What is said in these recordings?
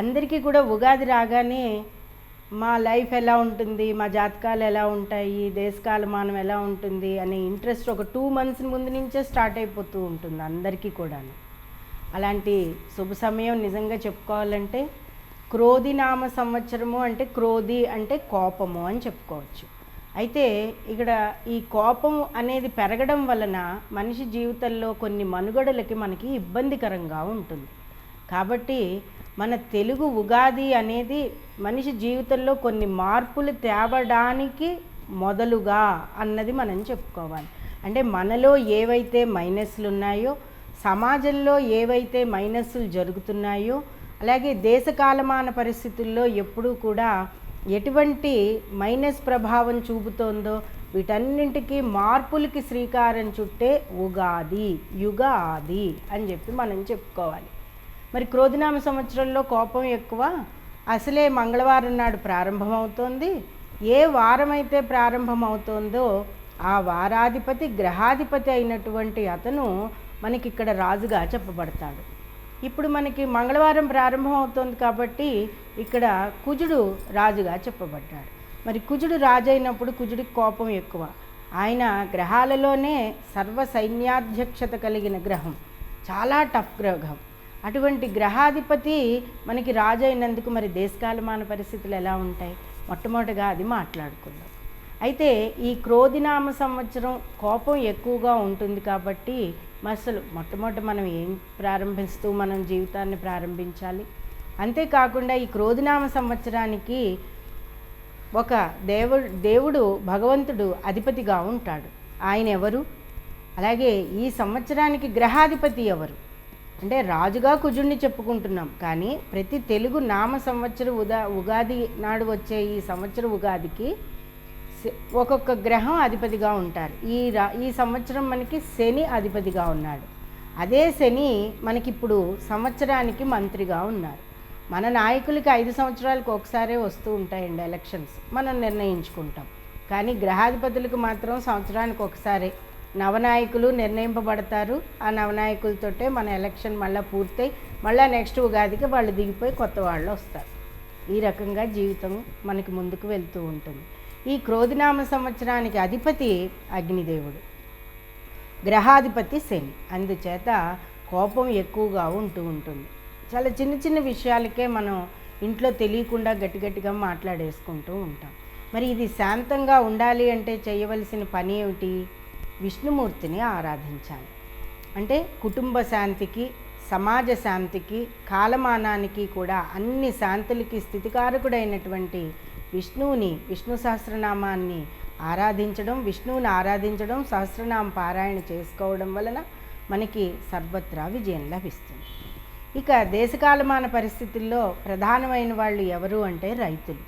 అందరికీ కూడా ఉగాది రాగానే మా లైఫ్ ఎలా ఉంటుంది మా జాతకాలు ఎలా ఉంటాయి దేశకాలమానం ఎలా ఉంటుంది అనే ఇంట్రెస్ట్ ఒక టూ మంత్స్ ముందు నుంచే స్టార్ట్ అయిపోతూ ఉంటుంది అందరికీ కూడాను. అలాంటి శుభ సమయం నిజంగా చెప్పుకోవాలంటే క్రోధి నామ సంవత్సరము అంటే క్రోధి అంటే కోపము అని చెప్పుకోవచ్చు. అయితే ఇక్కడ ఈ కోపం అనేది పెరగడం వలన మనిషి జీవితంలో కొన్ని మనుగడలకి మనకి ఇబ్బందికరంగా ఉంటుంది. కాబట్టి మన తెలుగు ఉగాది అనేది మనిషి జీవితంలో కొన్ని మార్పులు తేవడానికి మొదలుగా అన్నది మనం చెప్పుకోవాలి. అంటే మనలో ఏవైతే మైనస్లు ఉన్నాయో సమాజంలో ఏవైతే మైనస్లు జరుగుతున్నాయో అలాగే దేశకాలమాన పరిస్థితుల్లో ఎప్పుడూ కూడా ఎటువంటి మైనస్ ప్రభావం చూపుతోందో వీటన్నింటికి మార్పులకి శ్రీకారం చుట్టే ఉగాది యుగాది అని చెప్పి మనం చెప్పుకోవాలి. మరి క్రోధినామ సంవత్సరంలో కోపం ఎక్కువ? అసలే మంగళవారం నాడు ప్రారంభమవుతోంది. ఏ వారం అయితే ప్రారంభమవుతోందో ఆ వారాధిపతి గ్రహాధిపతి అయినటువంటి అతను మనకి ఇక్కడ రాజుగా చెప్పబడతాడు. ఇప్పుడు మనకి మంగళవారం ప్రారంభమవుతోంది కాబట్టి ఇక్కడ కుజుడు రాజుగా చెప్పబడ్డాడు. మరి కుజుడు రాజు అయినప్పుడు కుజుడికి కోపం ఎక్కువ. ఆయన గ్రహాలలోనే సర్వ సైన్యాధ్యక్షత కలిగిన గ్రహం. చాలా టఫ్ గ్రహం. అటువంటి గ్రహాధిపతి మనకి రాజు అయినందుకు మరి దేశకాలమాన పరిస్థితులు ఎలా ఉంటాయి? మొట్టమొదటిగా అది మాట్లాడుకుందాం. అయితే ఈ క్రోధినామ సంవత్సరం కోపం ఎక్కువగా ఉంటుంది కాబట్టి అసలు మొట్టమొదటి మనం ఏం ప్రారంభిస్తూ మనం జీవితాన్ని ప్రారంభించాలి? అంతేకాకుండా ఈ క్రోధినామ సంవత్సరానికి ఒక దేవుడు దేవుడు భగవంతుడు అధిపతిగా ఉంటాడు. ఆయన ఎవరు? అలాగే ఈ సంవత్సరానికి గ్రహాధిపతి ఎవరు? అంటే రాజుగా కుజుడిని చెప్పుకుంటున్నాం. కానీ ప్రతి తెలుగు నామ సంవత్సర ఉదా ఉగాది నాడు వచ్చే ఈ సంవత్సర ఉగాదికి ఒక్కొక్క గ్రహం అధిపతిగా ఉంటారు. ఈ రా ఈ సంవత్సరం మనకి శని అధిపతిగా ఉన్నాడు. అదే శని మనకిప్పుడు సంవత్సరానికి మంత్రిగా ఉన్నారు. మన నాయకులకి ఐదు సంవత్సరాలకు ఒకసారే వస్తూ ఉంటాయండి ఎలక్షన్స్. మనం నిర్ణయించుకుంటాం. కానీ గ్రహాధిపతులకు మాత్రం సంవత్సరానికి ఒకసారి నవనాయకులు నిర్ణయింపబడతారు. ఆ నవనాయకులతోటే మన ఎలక్షన్ మళ్ళీ పూర్తయి మళ్ళీ నెక్స్ట్ ఉగాదికి వాళ్ళు దిగిపోయి కొత్త వాళ్ళు వస్తారు. ఈ రకంగా జీవితం మనకి ముందుకు వెళ్తూ ఉంటుంది. ఈ క్రోధినామ సంవత్సరానికి అధిపతి అగ్నిదేవుడు. గ్రహాధిపతి శని. అందుచేత కోపం ఎక్కువగా ఉంటూ ఉంటుంది. చాలా చిన్న చిన్న విషయాలకే మనం ఇంట్లో తెలియకుండా గట్టి గట్టిగా మాట్లాడేసుకుంటూ ఉంటాం. మరి ఇది శాంతంగా ఉండాలి అంటే చేయవలసిన పని ఏమిటి? విష్ణుమూర్తిని ఆరాధించాలి. అంటే కుటుంబ శాంతికి సమాజ శాంతికి కాలమానానికి కూడా అన్ని శాంతులకి స్థితికారకుడైనటువంటి విష్ణువుని విష్ణు సహస్రనామాన్ని ఆరాధించడం విష్ణువుని ఆరాధించడం సహస్రనామ పారాయణ చేసుకోవడం వలన మనకి సర్వత్రా విజయం లభిస్తుంది. ఇక దేశకాలమాన పరిస్థితుల్లో ప్రధానమైన వాళ్ళు ఎవరు అంటే రైతులు.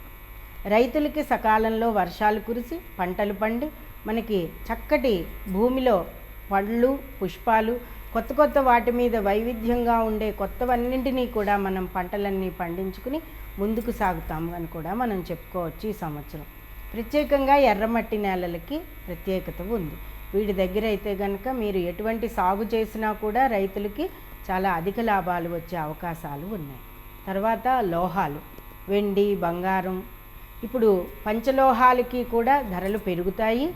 రైతులకి సకాలంలో వర్షాలు కురిసి పంటలు పండి మనకి చక్కటి భూమిలో పళ్ళు పుష్పాలు కొత్త కొత్త వాటి మీద వైవిధ్యంగా ఉండే కొత్తవన్నింటినీ కూడా మనం పంటలన్నీ పండించుకుని ముందుకు సాగుతాము అని కూడా మనం చెప్పుకోవచ్చు ఈ సంవత్సరం. ప్రత్యేకంగా ఎర్రమట్టి నేలలకి ప్రత్యేకత ఉంది. వీటి దగ్గర అయితే కనుక మీరు ఎటువంటి సాగు చేసినా కూడా రైతులకి చాలా అధిక లాభాలు వచ్చే అవకాశాలు ఉన్నాయి. తర్వాత లోహాలు వెండి బంగారం. ఇప్పుడు పంచలోహాలకి కూడా ధరలు పెరుగుతాయి.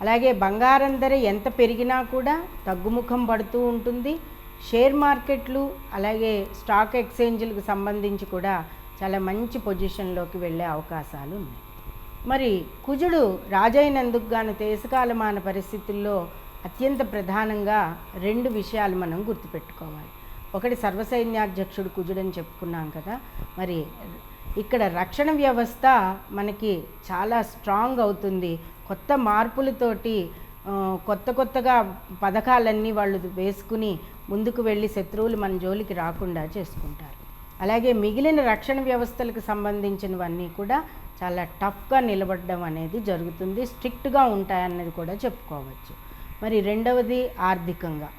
అలాగే బంగారం ధర ఎంత పెరిగినా కూడా తగ్గుముఖం పడుతూ ఉంటుంది. షేర్ మార్కెట్లు అలాగే స్టాక్ ఎక్స్చేంజ్లకు సంబంధించి కూడా చాలా మంచి పొజిషన్లోకి వెళ్ళే అవకాశాలు ఉన్నాయి. మరి కుజుడు రాజైనందుకు గాను దేశకాలమాన పరిస్థితుల్లో అత్యంత ప్రధానంగా రెండు విషయాలు మనం గుర్తుపెట్టుకోవాలి. ఒకటి సర్వసైన్యాధ్యక్షుడు కుజుడని చెప్పుకున్నాం కదా. మరి ఇక్కడ రక్షణ వ్యవస్థ మనకి చాలా స్ట్రాంగ్ అవుతుంది. కొత్త మార్పులతోటి కొత్త కొత్తగా పథకాలన్నీ వాళ్ళు వేసుకుని ముందుకు వెళ్ళి శత్రువులు మన జోలికి రాకుండా చేసుకుంటారు. అలాగే మిగిలిన రక్షణ వ్యవస్థలకు సంబంధించినవన్నీ కూడా చాలా టఫ్గా నిలబడడం అనేది జరుగుతుంది. స్ట్రిక్ట్గా ఉంటాయన్నది కూడా చెప్పుకోవచ్చు. మరి రెండవది ఆర్థికంగా.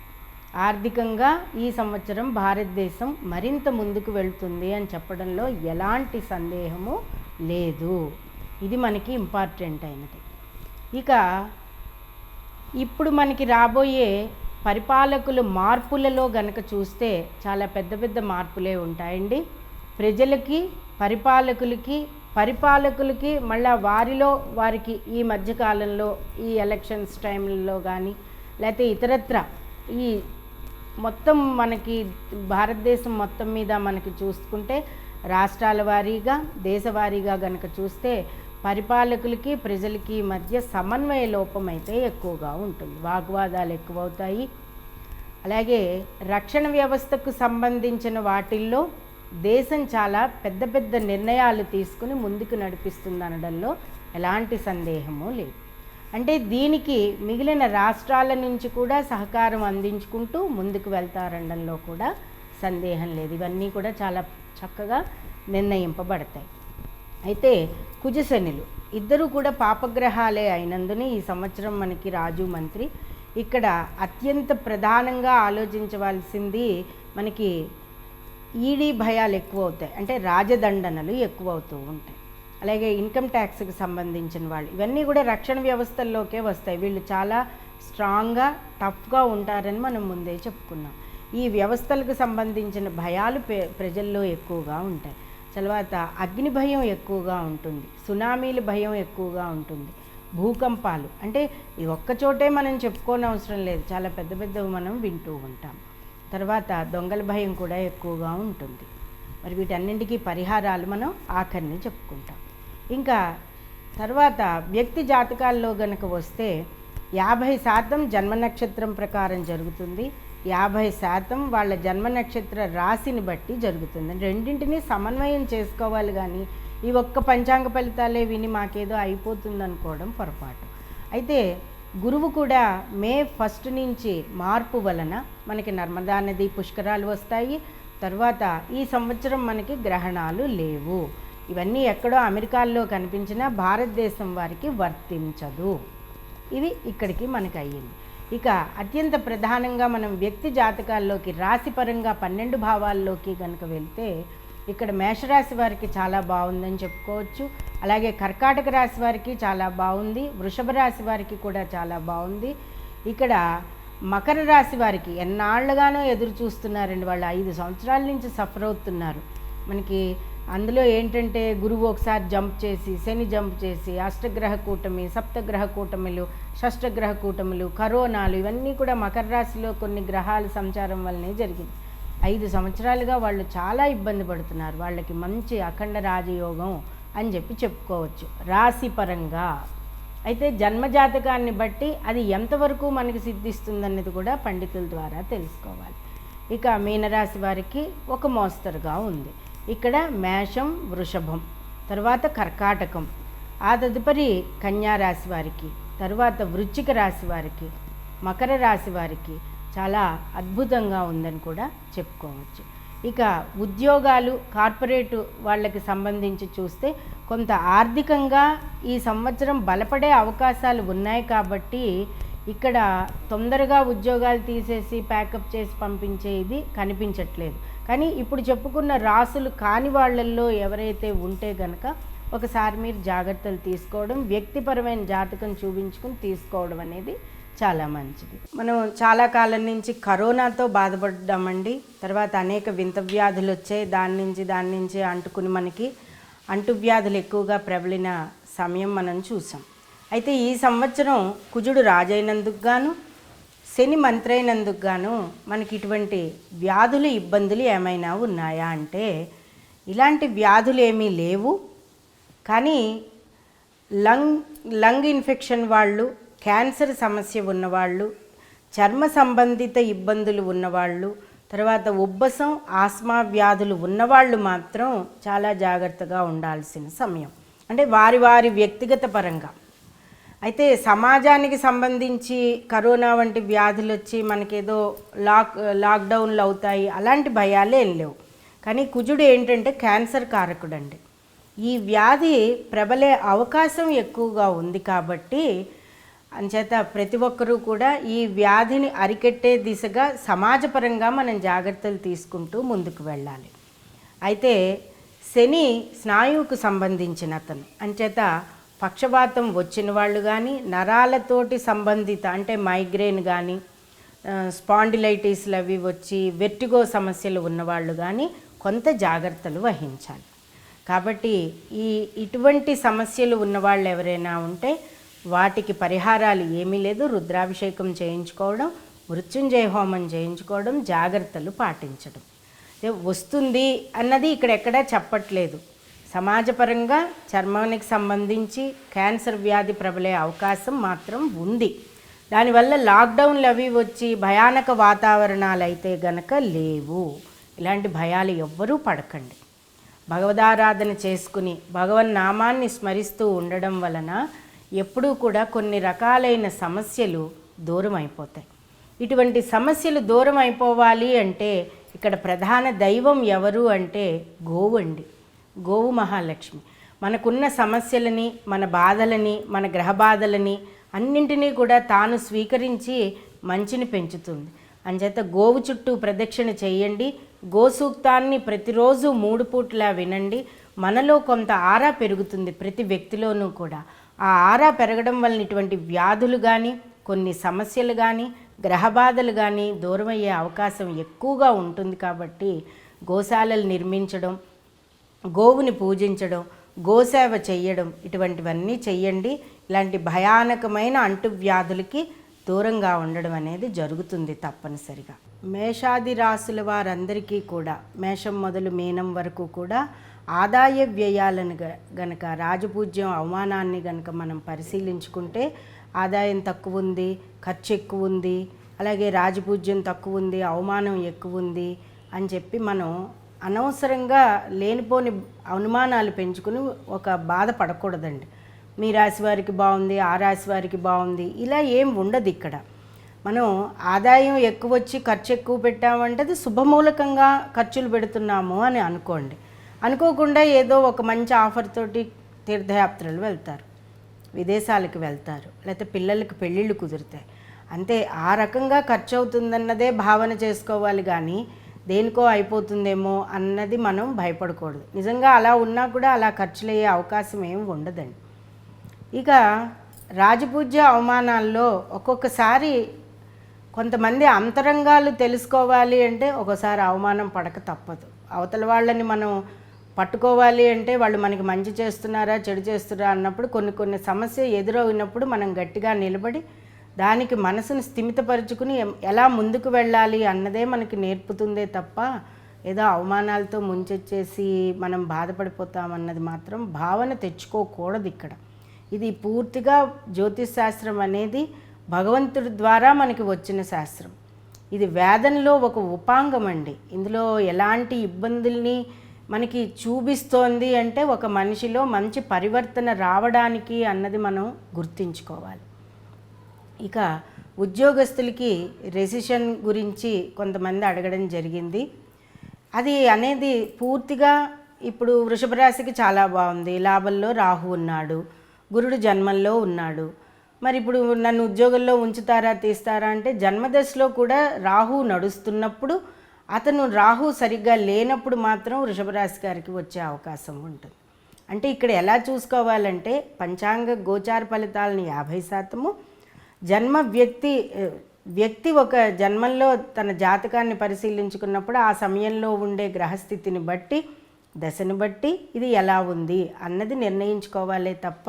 ఆర్థికంగా ఈ సంవత్సరం భారతదేశం మరింత ముందుకు వెళ్తుంది అని చెప్పడంలో ఎలాంటి సందేహము లేదు. ఇది మనకి ఇంపార్టెంట్ అయినది. ఇక ఇప్పుడు మనకి రాబోయే పరిపాలకుల మార్పులలో గనక చూస్తే చాలా పెద్ద పెద్ద మార్పులే ఉంటాయండి. ప్రజలకి పరిపాలకులకి పరిపాలకులకి మళ్ళా వారిలో వారికి ఈ మధ్యకాలంలో ఈ ఎలక్షన్స్ టైంలో కానీ లేకపోతే ఇతరత్ర ఈ మొత్తం మనకి భారతదేశం మొత్తం మీద మనకి చూసుకుంటే రాష్ట్రాల వారీగా దేశవారీగా గనక చూస్తే పరిపాలకులకి ప్రజలకి మధ్య సమన్వయ లోపం అయితే ఎక్కువగా ఉంటుంది. వాగ్వాదాలు ఎక్కువవుతాయి. అలాగే రక్షణ వ్యవస్థకు సంబంధించిన వాటిల్లో దేశం చాలా పెద్ద పెద్ద నిర్ణయాలు తీసుకుని ముందుకు నడిపిస్తుంది అనడంలో ఎలాంటి సందేహము లేదు. అంటే దీనికి మిగిలిన రాష్ట్రాల నుంచి కూడా సహకారం అందించుకుంటూ ముందుకు వెళ్తారనడంలో కూడా సందేహం లేదు. ఇవన్నీ కూడా చాలా చక్కగా నిర్ణయింపబడతాయి. అయితే కుజశనులు ఇద్దరు కూడా పాపగ్రహాలే అయినందున ఈ సంవత్సరం మనకి రాజు మంత్రి. ఇక్కడ అత్యంత ప్రధానంగా ఆలోచించవలసింది మనకి ఈడీ భయాలు ఎక్కువ అవుతాయి అంటే రాజదండనలు ఎక్కువ అవుతూ ఉంటాయి. అలాగే ఇన్కమ్ ట్యాక్స్కి సంబంధించిన వాళ్ళు. ఇవన్నీ కూడా రక్షణ వ్యవస్థల్లోకే వస్తాయి. వీళ్ళు చాలా స్ట్రాంగ్గా టఫ్గా ఉంటారని మనం ముందే చెప్పుకున్నాం. ఈ వ్యవస్థలకు సంబంధించిన భయాలు ప్రజల్లో ఎక్కువగా ఉంటాయి. తర్వాత అగ్ని భయం ఎక్కువగా ఉంటుంది. సునామీల భయం ఎక్కువగా ఉంటుంది. భూకంపాలు. అంటే ఇది ఒక్కచోటే మనం చెప్పుకోని అవసరం లేదు. చాలా పెద్ద పెద్దవి మనం వింటూ ఉంటాం. తర్వాత దొంగల భయం కూడా ఎక్కువగా ఉంటుంది. మరి వీటన్నింటికీ పరిహారాలు మనం ఆఖరిని చెప్పుకుంటాం. ఇంకా తర్వాత వ్యక్తి జాతకాల్లో గనక వస్తే యాభై శాతం జన్మ నక్షత్రం ప్రకారం జరుగుతుంది. యాభై శాతం వాళ్ళ జన్మ నక్షత్ర రాశిని బట్టి జరుగుతుంది. రెండింటినీ సమన్వయం చేసుకోవాలి కానీ ఈ ఒక్క పంచాంగ ఫలితాలే విని మాకేదో అయిపోతుంది అనుకోవడం పొరపాటు. అయితే గురువు కూడా మే ఫస్ట్ నుంచి మార్పు వలన మనకి నర్మదా నది పుష్కరాలు వస్తాయి. తర్వాత ఈ సంవత్సరం మనకి గ్రహణాలు లేవు. ఇవన్నీ ఎక్కడో అమెరికాల్లో కనిపించినా భారతదేశం వారికి వర్తించదు. ఇది ఇక్కడికి మనకు అయ్యింది ఇక అత్యంత ప్రధానంగా మనం వ్యక్తి జాతకాల్లోకి రాశిపరంగా పన్నెండు భావాల్లోకి కనుక వెళ్తే ఇక్కడ మేషరాశి వారికి చాలా బాగుందని చెప్పుకోవచ్చు. అలాగే కర్కాటక రాశి వారికి చాలా బాగుంది. వృషభ రాశి వారికి కూడా చాలా బాగుంది. ఇక్కడ మకర రాశి వారికి ఎన్నాళ్ళుగానో ఎదురు చూస్తున్నారండి. వాళ్ళు ఐదు సంవత్సరాల నుంచి సఫర్ అవుతున్నారు. మనకి అందులో ఏంటంటే గురువు ఒకసారి జంప్ చేసి శని జంప్ చేసి అష్టగ్రహ కూటమి సప్తగ్రహ కూటమిలు షష్టగ్రహ కూటమిలు కరోనాలు ఇవన్నీ కూడా మకర రాశిలో కొన్ని గ్రహాల సంచారం వల్లనే జరిగింది. ఐదు సంవత్సరాలుగా వాళ్ళు చాలా ఇబ్బంది పడుతున్నారు. వాళ్ళకి మంచి అఖండ రాజయోగం అని చెప్పి చెప్పుకోవచ్చు. రాశి పరంగా అయితే జన్మజాతకాన్ని బట్టి అది ఎంతవరకు మనకి సిద్ధిస్తుందన్నది కూడా పండితుల ద్వారా తెలుసుకోవాలి. ఇక మీనరాశి వారికి ఒక మోస్తరుగా ఉంది. ఇక్కడ మేషం వృషభం తర్వాత కర్కాటకం ఆ తదుపరి కన్యా రాశి వారికి తర్వాత వృశ్చిక రాశి వారికి మకర రాశి వారికి చాలా అద్భుతంగా ఉందని కూడా చెప్పుకోవచ్చు. ఇక ఉద్యోగాలు కార్పొరేట్ వాళ్ళకి సంబంధించి చూస్తే కొంత ఆర్థికంగా ఈ సంవత్సరం బలపడే అవకాశాలు ఉన్నాయి కాబట్టి ఇక్కడ తొందరగా ఉద్యోగాలు తీసేసి ప్యాకప్ చేసి పంపించే ఇది కనిపించట్లేదు. కానీ ఇప్పుడు చెప్పుకున్న రాసులు కాని వాళ్ళల్లో ఎవరైతే ఉంటే గనక ఒకసారి మీరు జాగ్రత్తలు తీసుకోవడం వ్యక్తిపరమైన జాతకం చూపించుకుని తీసుకోవడం అనేది చాలా మంచిది. మనం చాలా కాలం నుంచి కరోనాతో బాధపడ్డామండి. తర్వాత అనేక వింత వ్యాధులు వచ్చాయి. దాని నుంచి దాని నుంచి అంటుకుని మనకి అంటువ్యాధులు ఎక్కువగా ప్రబలిన సమయం మనం చూసాం. అయితే ఈ సంవత్సరం కుజుడు రాజైనందుకు గాను శని మంత్రైనందుకు గాను మనకి ఇటువంటి వ్యాధులు ఇబ్బందులు ఏమైనా ఉన్నాయా అంటే ఇలాంటి వ్యాధులు ఏమీ లేవు. కానీ లంగ్ లంగ్ ఇన్ఫెక్షన్ వాళ్ళు క్యాన్సర్ సమస్య ఉన్నవాళ్ళు చర్మ సంబంధిత ఇబ్బందులు ఉన్నవాళ్ళు తర్వాత ఉబ్బసం ఆస్మా వ్యాధులు ఉన్నవాళ్ళు మాత్రం చాలా జాగ్రత్తగా ఉండాల్సిన సమయం. అంటే వారి వారి వ్యక్తిగత పరంగా. అయితే సమాజానికి సంబంధించి కరోనా వంటి వ్యాధులు వచ్చి మనకేదో లాక్ లాక్డౌన్లు అవుతాయి అలాంటి భయాలే ఏం లేవు. కానీ కుజుడు ఏంటంటే క్యాన్సర్ కారకుడండి. ఈ వ్యాధి ప్రబలే అవకాశం ఎక్కువగా ఉంది కాబట్టి అంచేత ప్రతి ఒక్కరూ కూడా ఈ వ్యాధిని అరికట్టే దిశగా సమాజపరంగా మనం జాగ్రత్తలు తీసుకుంటూ ముందుకు వెళ్ళాలి. అయితే శని స్నాయువుకు సంబంధించిన అతను అంచేత పక్షవాతం వచ్చిన వాళ్ళు కానీ నరాలతోటి సంబంధిత అంటే మైగ్రేన్ కానీ స్పాండిలైటిస్లు అవి వచ్చి వెర్టిగో సమస్యలు ఉన్నవాళ్ళు కానీ కొంత జాగ్రత్తలు వహించాలి. కాబట్టి ఈ ఇటువంటి సమస్యలు ఉన్నవాళ్ళు ఎవరైనా ఉంటే వాటికి పరిహారాలు ఏమీ లేదు. రుద్రాభిషేకం చేయించుకోవడం మృత్యుంజయ హోమం చేయించుకోవడం జాగ్రత్తలు పాటించడం. వస్తుంది అన్నది ఇక్కడ ఎక్కడా చెప్పట్లేదు. సమాజపరంగా చర్మానికి సంబంధించి క్యాన్సర్ వ్యాధి ప్రబలే అవకాశం మాత్రం ఉంది. దానివల్ల లాక్డౌన్లు అవి వచ్చి భయానక వాతావరణాలు అయితే గనక లేవు. ఇలాంటి భయాలు ఎవ్వరూ పడకండి. భగవదారాధన చేసుకుని భగవన్ నామాన్ని స్మరిస్తూ ఉండడం వలన ఎప్పుడూ కూడా కొన్ని రకాలైన సమస్యలు దూరం అయిపోతాయి ఇటువంటి సమస్యలు దూరం అయిపోవాలి అంటే ఇక్కడ ప్రధాన దైవం ఎవరు అంటే గోవండి. గోవు మహాలక్ష్మి. మనకున్న సమస్యలని మన బాధలని మన గ్రహ బాధలని అన్నింటినీ కూడా తాను స్వీకరించి మంచిని పెంచుతుంది. అంచేత గోవు చుట్టూ ప్రదక్షిణ చేయండి. గోసూక్తాన్ని ప్రతిరోజు మూడు పూట్లా వినండి. మనలో కొంత ఆరా పెరుగుతుంది ప్రతి వ్యక్తిలోనూ కూడా. ఆ ఆరా పెరగడం వలన ఇటువంటి వ్యాధులు కానీ కొన్ని సమస్యలు కానీ గ్రహబాధలు కానీ దూరం అయ్యే అవకాశం ఎక్కువగా ఉంటుంది కాబట్టి గోశాలలు నిర్మించడం గోవుని పూజించడం గోసేవ చెయ్యడం ఇటువంటివన్నీ చెయ్యండి. ఇలాంటి భయానకమైన అంటువ్యాధులకి దూరంగా ఉండడం అనేది జరుగుతుంది తప్పనిసరిగా. మేషాది రాసుల వారందరికీ కూడా మేషం మొదలు మీనం వరకు కూడా ఆదాయ వ్యయాలను గనక రాజపూజ్యం అవమానాన్ని గనక మనం పరిశీలించుకుంటే ఆదాయం తక్కువ ఉంది ఖర్చు ఎక్కువ ఉంది అలాగే రాజపూజ్యం తక్కువ ఉంది అవమానం ఎక్కువ ఉంది అని చెప్పి మనం అనవసరంగా లేనిపోని అనుమానాలు పెంచుకుని ఒక బాధ పడకూడదండి. మీ రాశి వారికి బాగుంది ఆ రాశి వారికి బాగుంది ఇలా ఏం ఉండదు ఇక్కడ. మనం ఆదాయం ఎక్కువ వచ్చి ఖర్చు ఎక్కువ పెట్టామంటే అది శుభమూలకంగా ఖర్చులు పెడుతున్నాము అని అనుకోండి. అనుకోకుండా ఏదో ఒక మంచి ఆఫర్ తోటి తీర్థయాత్రలు వెళ్తారు విదేశాలకు వెళ్తారు లేకపోతే పిల్లలకి పెళ్ళిళ్ళు కుదురుతాయి. అంతే ఆ రకంగా ఖర్చు అవుతుందన్నదే భావన చేసుకోవాలి కానీ దేనికో అయిపోతుందేమో అన్నది మనం భయపడకూడదు. నిజంగా అలా ఉన్నా కూడా అలా ఖర్చులయ్యే అవకాశం ఏమి ఉండదండి. ఇక రాజపూజ్య అవమానాల్లో ఒక్కొక్కసారి కొంతమంది అంతరంగాలు తెలుసుకోవాలి అంటే ఒకసారి అవమానం పడక తప్పదు. అవతల వాళ్ళని మనం పట్టుకోవాలి అంటే వాళ్ళు మనకి మంచి చేస్తున్నారా చెడు చేస్తున్నారా అన్నప్పుడు కొన్ని కొన్ని సమస్య ఎదురవునప్పుడు మనం గట్టిగా నిలబడి దానికి మనసును స్థిమితపరుచుకుని ఎలా ముందుకు వెళ్ళాలి అన్నదే మనకి నేర్పుతుందే తప్ప ఏదో అవమానాలతో ముంచెచ్చేసి మనం బాధపడిపోతామన్నది మాత్రం భావన తెచ్చుకోకూడదు ఇక్కడ. ఇది పూర్తిగా జ్యోతిష్ శాస్త్రం అనేది భగవంతుడి ద్వారా మనకి వచ్చిన శాస్త్రం. ఇది వేదనలో ఒక ఉపాంగం అండి. ఇందులో ఎలాంటి ఇబ్బందుల్ని మనకి చూపిస్తోంది అంటే ఒక మనిషిలో మంచి పరివర్తన రావడానికి అన్నది మనం గుర్తించుకోవాలి. ఇక ఉద్యోగస్తులకి రెసిషన్ గురించి కొంతమంది అడగడం జరిగింది. అది అనేది పూర్తిగా ఇప్పుడు వృషభ రాశికి చాలా బాగుంది. లాభంలో రాహు ఉన్నాడు. గురుడు జన్మంలో ఉన్నాడు. మరి ఇప్పుడు నన్ను ఉద్యోగంలో ఉంచుతారా తీస్తారా అంటే జన్మదశలో కూడా రాహు నడుస్తున్నప్పుడు అతను రాహు సరిగ్గా లేనప్పుడు మాత్రం వృషభ రాశి గారికి వచ్చే అవకాశం ఉంటుంది. అంటే ఇక్కడ ఎలా చూసుకోవాలంటే పంచాంగ గోచార ఫలితాలను యాభై శాతము జన్మ వ్యక్తి వ్యక్తి ఒక జన్మంలో తన జాతకాన్ని పరిశీలించుకున్నప్పుడు ఆ సమయంలో ఉండే గ్రహస్థితిని బట్టి దశను బట్టి ఇది ఎలా ఉంది అన్నది నిర్ణయించుకోవాలే తప్ప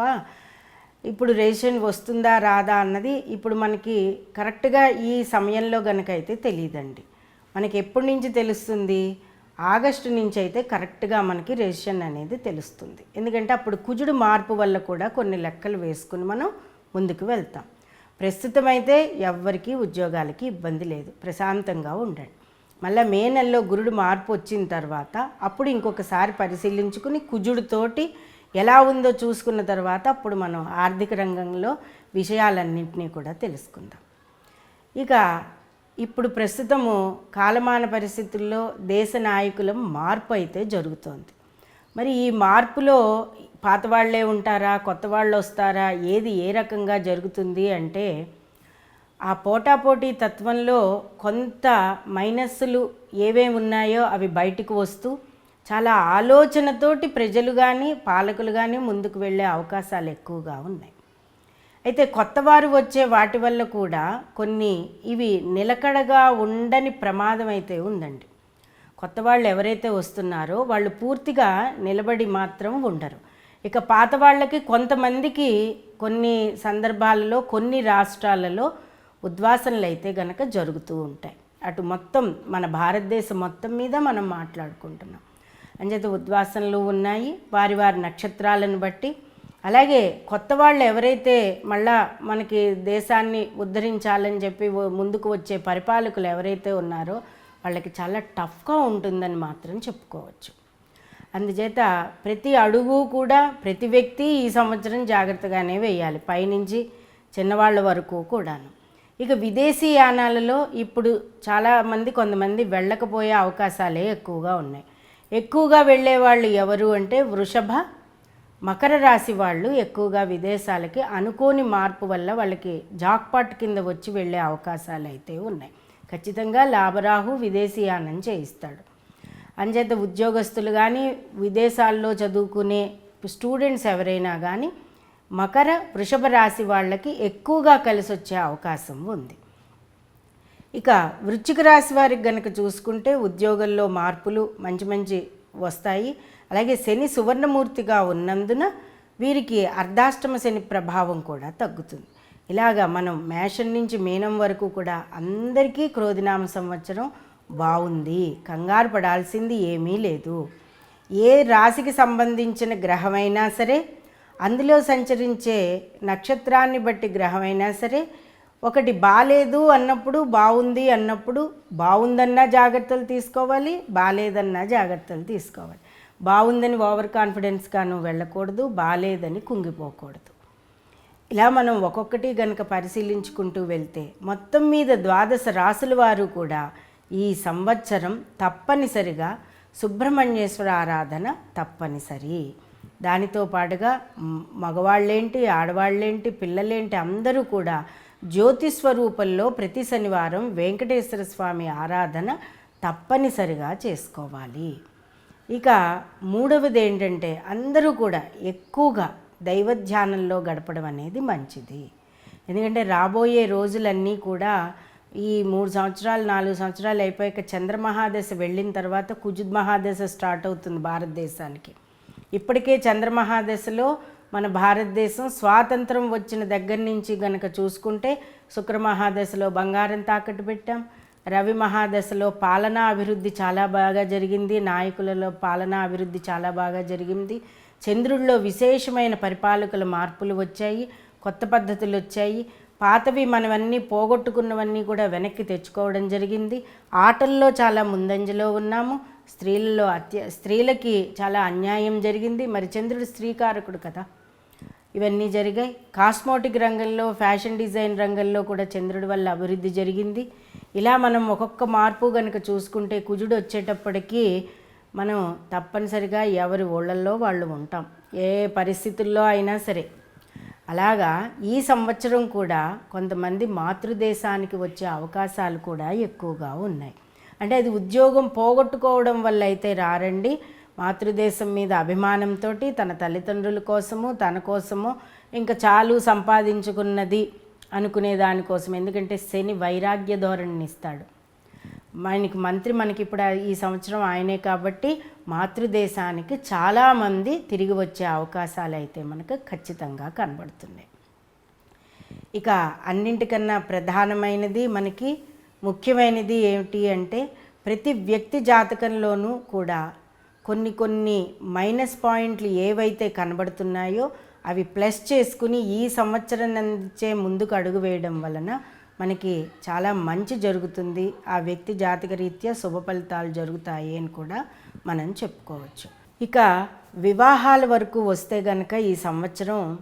ఇప్పుడు రేషన్ వస్తుందా రాదా అన్నది ఇప్పుడు మనకి కరెక్ట్గా ఈ సమయంలో గనక అయితే తెలియదండి మనకి ఎప్పటి నుంచి తెలుస్తుంది? ఆగస్టు నుంచి అయితే కరెక్ట్గా మనకి రేషన్ అనేది తెలుస్తుంది. ఎందుకంటే అప్పుడు కుజుడు మార్పు వల్ల కూడా కొన్ని లెక్కలు వేసుకుని మనం ముందుకు వెళ్తాం. ప్రస్తుతం అయితే ఎవ్వరికీ ఉద్యోగాలకి ఇబ్బంది లేదు. ప్రశాంతంగా ఉండండి. మళ్ళీ మే నెలలో గురుడు మార్పు వచ్చిన తర్వాత అప్పుడు ఇంకొకసారి పరిశీలించుకుని కుజుడితోటి ఎలా ఉందో చూసుకున్న తర్వాత అప్పుడు మనం ఆర్థిక రంగంలో విషయాలన్నింటినీ కూడా తెలుసుకుందాం. ఇక ఇప్పుడు ప్రస్తుతము కాలమాన పరిస్థితుల్లో దేశ నాయకుల మార్పు అయితే జరుగుతోంది. మరి ఈ మార్పులో పాత వాళ్ళే ఉంటారా? కొత్త వాళ్ళు వస్తారా? ఏది ఏ రకంగా జరుగుతుంది అంటే ఆ పోటాపోటీ తత్వంలో కొంత మైనస్సులు ఏవేమి ఉన్నాయో అవి బయటకు వస్తూ చాలా ఆలోచనతోటి ప్రజలు కానీ పాలకులు కానీ ముందుకు వెళ్ళే అవకాశాలు ఎక్కువగా ఉన్నాయి. అయితే కొత్తవారు వచ్చే వాటి వల్ల కూడా కొన్ని ఇవి నిలకడగా ఉండని ప్రమాదం అయితే ఉందండి. కొత్త వాళ్ళు ఎవరైతే వస్తున్నారో వాళ్ళు పూర్తిగా నిలబడి మాత్రం ఉండరు. ఇక పాత వాళ్ళకి కొంతమందికి కొన్ని సందర్భాలలో కొన్ని రాష్ట్రాలలో ఉద్వాసనలు అయితే గనక జరుగుతూ ఉంటాయి. అటు మొత్తం మన భారతదేశం మొత్తం మీద మనం మాట్లాడుకుంటున్నాం. అంచేత ఉద్వాసనలు ఉన్నాయి. వారి వారి నక్షత్రాలను బట్టి. అలాగే కొత్త వాళ్ళు ఎవరైతే మళ్ళా మనకి దేశాన్ని ఉద్ధరించాలని చెప్పి ముందుకు వచ్చే పరిపాలకులు ఎవరైతే ఉన్నారో వాళ్ళకి చాలా టఫ్గా ఉంటుందని మాత్రం చెప్పుకోవచ్చు. అందుచేత ప్రతి అడుగు కూడా ప్రతి వ్యక్తి ఈ సంవత్సరం జాగ్రత్తగానే వేయాలి. పైనుంచి చిన్నవాళ్ళ వరకు కూడాను. ఇక విదేశీ యానాలలో ఇప్పుడు చాలామంది కొంతమంది వెళ్ళకపోయే అవకాశాలే ఎక్కువగా ఉన్నాయి. ఎక్కువగా వెళ్ళే వాళ్ళు ఎవరు అంటే వృషభ. మకర రాశి వాళ్ళు ఎక్కువగా విదేశాలకి అనుకోని మార్పు వల్ల వాళ్ళకి జాక్పాట్ కింద వచ్చి వెళ్ళే అవకాశాలు అయితే ఉన్నాయి. ఖచ్చితంగా లాభరాహు విదేశీయానం చేయిస్తాడు. అంచేత ఉద్యోగస్తులు కానీ విదేశాల్లో చదువుకునే స్టూడెంట్స్ ఎవరైనా కానీ మకర వృషభ రాశి వాళ్ళకి ఎక్కువగా కలిసి వచ్చే అవకాశం ఉంది. ఇక వృశ్చిక రాశి వారికి గనక చూసుకుంటే ఉద్యోగంలో మార్పులు మంచి మంచి వస్తాయి. అలాగే శని సువర్ణమూర్తిగా ఉన్నందున వీరికి అర్ధాష్టమ శని ప్రభావం కూడా తగ్గుతుంది. ఇలాగా మనం మేషం నుంచి మీనం వరకు కూడా అందరికీ క్రోధినామ సంవత్సరం బాగుంది. కంగారు పడాల్సింది ఏమీ లేదు. ఏ రాశికి సంబంధించిన గ్రహమైనా సరే అందులో సంచరించే నక్షత్రాన్ని బట్టి గ్రహమైనా సరే ఒకటి బాలేదు అన్నప్పుడు బాగుంది అన్నప్పుడు బాగుందన్నా జాగ్రత్తలు తీసుకోవాలి బాలేదన్నా జాగ్రత్తలు తీసుకోవాలి. బాగుందని ఓవర్ కాన్ఫిడెన్స్గాను వెళ్ళకూడదు బాలేదని కుంగిపోకూడదు. ఇలా మనం ఒక్కొక్కటి గనక పరిశీలించుకుంటూ వెళ్తే మొత్తం మీద ద్వాదశ రాసుల వారు కూడా ఈ సంవత్సరం తప్పనిసరిగా సుబ్రహ్మణ్యేశ్వర ఆరాధన తప్పనిసరి. దానితో పాటుగా మగవాళ్ళేంటి ఆడవాళ్ళేంటి పిల్లలేంటి అందరూ కూడా జ్యోతి స్వరూపంలో ప్రతి శనివారం వెంకటేశ్వర స్వామి ఆరాధన తప్పనిసరిగా చేసుకోవాలి. ఇక మూడవది ఏంటంటే అందరూ కూడా ఎక్కువగా దైవ ధ్యానంలో గడపడం అనేది మంచిది. ఎందుకంటే రాబోయే రోజులన్నీ కూడా ఈ మూడు సంవత్సరాలు నాలుగు సంవత్సరాలు అయిపోయాక చంద్రమహాదశ వెళ్ళిన తర్వాత కుజుద్ మహాదశ స్టార్ట్ అవుతుంది భారతదేశానికి. ఇప్పటికే చంద్రమహాదశలో మన భారతదేశం స్వాతంత్రం వచ్చిన దగ్గర నుంచి గనక చూసుకుంటే శుక్ర మహాదశలో బంగారం తాకట్టు పెట్టాం. రవి మహాదశలో పాలనా అభివృద్ధి చాలా బాగా జరిగింది. నాయకులలో పాలనా అభివృద్ధి చాలా బాగా జరిగింది. చంద్రుడిలో విశేషమైన పరిపాలకుల మార్పులు వచ్చాయి కొత్త పద్ధతులు వచ్చాయి. పాతవి మనవన్నీ పోగొట్టుకున్నవన్నీ కూడా వెనక్కి తెచ్చుకోవడం జరిగింది. ఆటల్లో చాలా ముందంజలో ఉన్నాము. స్త్రీలలో అత్య స్త్రీలకి చాలా అన్యాయం జరిగింది. మరి చంద్రుడు స్త్రీకారకుడు కదా. ఇవన్నీ జరిగాయి. కాస్మోటిక్ రంగంలో ఫ్యాషన్ డిజైన్ రంగంలో కూడా చంద్రుడి వల్ల అభివృద్ధి జరిగింది. ఇలా మనం ఒక్కొక్క మార్పు కనుక చూసుకుంటే కుజుడు వచ్చేటప్పటికీ మనం తప్పనిసరిగా ఎవరి ఊళ్ళల్లో వాళ్ళు ఉంటాం. ఏ పరిస్థితుల్లో అయినా సరే. అలాగా ఈ సంవత్సరం కూడా కొంతమంది మాతృదేశానికి వచ్చే అవకాశాలు కూడా ఎక్కువగా ఉన్నాయి. అంటే అది ఉద్యోగం పోగొట్టుకోవడం వల్ల అయితే రారండి. మాతృదేశం మీద అభిమానంతో తన తల్లిదండ్రుల కోసము తన కోసము ఇంకా చాలు సంపాదించుకున్నది అనుకునే దానికోసం. ఎందుకంటే శని వైరాగ్య ధోరణిని ఇస్తాడు. మనకి మంత్రి మనకి ఇప్పుడు ఈ సంవత్సరం ఆయనే కాబట్టి మాతృదేశానికి చాలామంది తిరిగి వచ్చే అవకాశాలు అయితే మనకు ఖచ్చితంగా కనబడుతున్నాయి. ఇక అన్నింటికన్నా ప్రధానమైనది మనకి ముఖ్యమైనది ఏమిటి అంటే ప్రతి వ్యక్తి జాతకంలోనూ కూడా కొన్ని కొన్ని మైనస్ పాయింట్లు ఏవైతే కనబడుతున్నాయో అవి ప్లస్ చేసుకుని ఈ సంవత్సరం నుంచే ముందుకు అడుగు వేయడం వలన మనకి చాలా మంచి జరుగుతుంది. ఆ వ్యక్తి జాతక రీత్యా శుభ ఫలితాలు జరుగుతాయి అని కూడా మనం చెప్పుకోవచ్చు. ఇక వివాహాల వరకు వస్తే గనక ఈ సంవత్సరం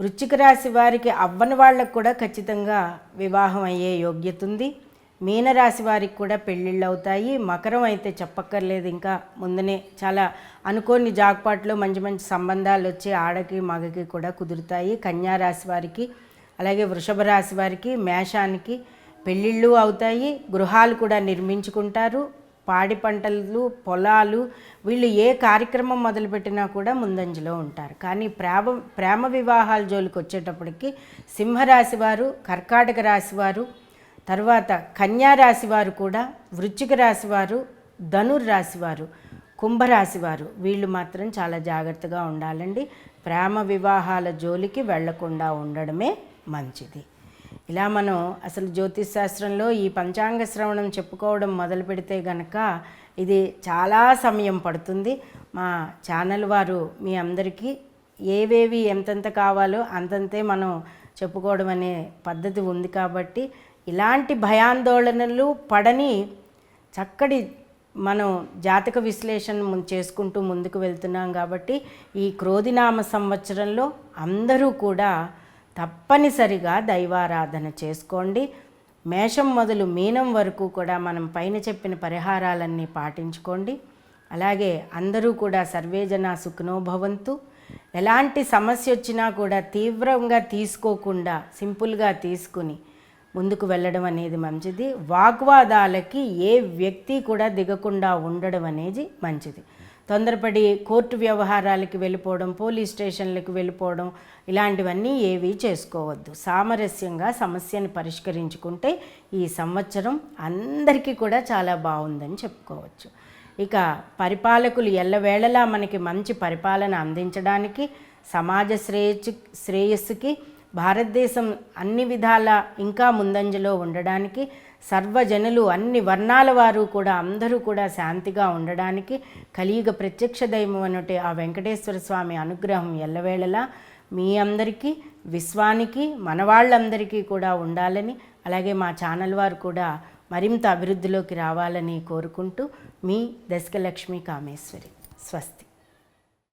వృచ్చిక రాశి వారికి అవ్వని వాళ్ళకు కూడా ఖచ్చితంగా వివాహం అయ్యే యోగ్యత ఉంది. మీనరాశి వారికి కూడా పెళ్ళిళ్ళు అవుతాయి. మకరం అయితే చెప్పక్కర్లేదు. ఇంకా ముందునే చాలా అనుకోని జాక్పాట్లో మంచి మంచి సంబంధాలు వచ్చి ఆడకి మగకి కూడా కుదురుతాయి. కన్యా రాశి వారికి అలాగే వృషభ రాశి వారికి మేషానికి పెళ్ళిళ్ళు అవుతాయి గృహాలు కూడా నిర్మించుకుంటారు పాడి పంటలు పొలాలు వీళ్ళు ఏ కార్యక్రమం మొదలుపెట్టినా కూడా ముందంజలో ఉంటారు. కానీ ప్రేమ ప్రేమ వివాహాల జోలికి వచ్చేటప్పటికి సింహరాశి వారు కర్కాటక రాశి వారు తర్వాత కన్యా రాశి వారు కూడా వృశ్చిక రాశి వారు ధనుర్రాశి వారు కుంభరాశి వారు వీళ్ళు మాత్రం చాలా జాగ్రత్తగా ఉండాలండి. ప్రేమ వివాహాల జోలికి వెళ్ళకుండా ఉండడమే మంచిది. ఇలా మనం అసలు జ్యోతిష్ శాస్త్రంలో ఈ పంచాంగ శ్రవణం చెప్పుకోవడం మొదలు పెడితే గనక ఇది చాలా సమయం పడుతుంది. మా ఛానల్ వారు మీ అందరికీ ఏవేవి ఎంతెంత కావాలో అంతంతే మనం చెప్పుకోవడం అనే పద్ధతి ఉంది కాబట్టి ఇలాంటి భయాందోళనలు పడని చక్కటి మనం జాతక విశ్లేషణ చేసుకుంటూ ముందుకు వెళ్తున్నాం కాబట్టి ఈ క్రోధినామ సంవత్సరంలో అందరూ కూడా తప్పనిసరిగా దైవారాధన చేసుకోండి. మేషం మొదలు మీనం వరకు కూడా మనం పైన చెప్పిన పరిహారాలన్నీ పాటించుకోండి. అలాగే అందరూ కూడా సర్వేజన సుఖనోభవంతు ఎలాంటి సమస్య వచ్చినా కూడా తీవ్రంగా తీసుకోకుండా సింపుల్గా తీసుకుని ముందుకు వెళ్ళడం అనేది మంచిది. వాగ్వాదాలకి ఏ వ్యక్తి కూడా దిగకుండా ఉండడం అనేది మంచిది. తొందరపడి కోర్టు వ్యవహారాలకి వెళ్ళిపోవడం పోలీస్ స్టేషన్లకు వెళ్ళిపోవడం ఇలాంటివన్నీ ఏవి చేసుకోవద్దు. సామరస్యంగా సమస్యను పరిష్కరించుకుంటే ఈ సంవత్సరం అందరికీ కూడా చాలా బాగుందని చెప్పుకోవచ్చు. ఇక పరిపాలకులు ఎల్లవేళలా మనకి మంచి పరిపాలన అందించడానికి సమాజ శ్రేయస్సు శ్రేయస్సుకి భారతదేశం అన్ని విధాల ఇంకా ముందంజలో ఉండడానికి సర్వజనులు అన్ని వర్ణాల వారు కూడా అందరూ కూడా శాంతిగా ఉండడానికి కలియుగ ప్రత్యక్ష దైవం అన్నట్టు ఆ వెంకటేశ్వర స్వామి అనుగ్రహం ఎల్లవేళలా మీ అందరికీ విశ్వానికి మన వాళ్ళందరికీ కూడా ఉండాలని అలాగే మా ఛానల్ వారు కూడా మరింత అభివృద్ధిలోకి రావాలని కోరుకుంటూ మీ దశకలక్ష్మి కామేశ్వరి. స్వస్తి.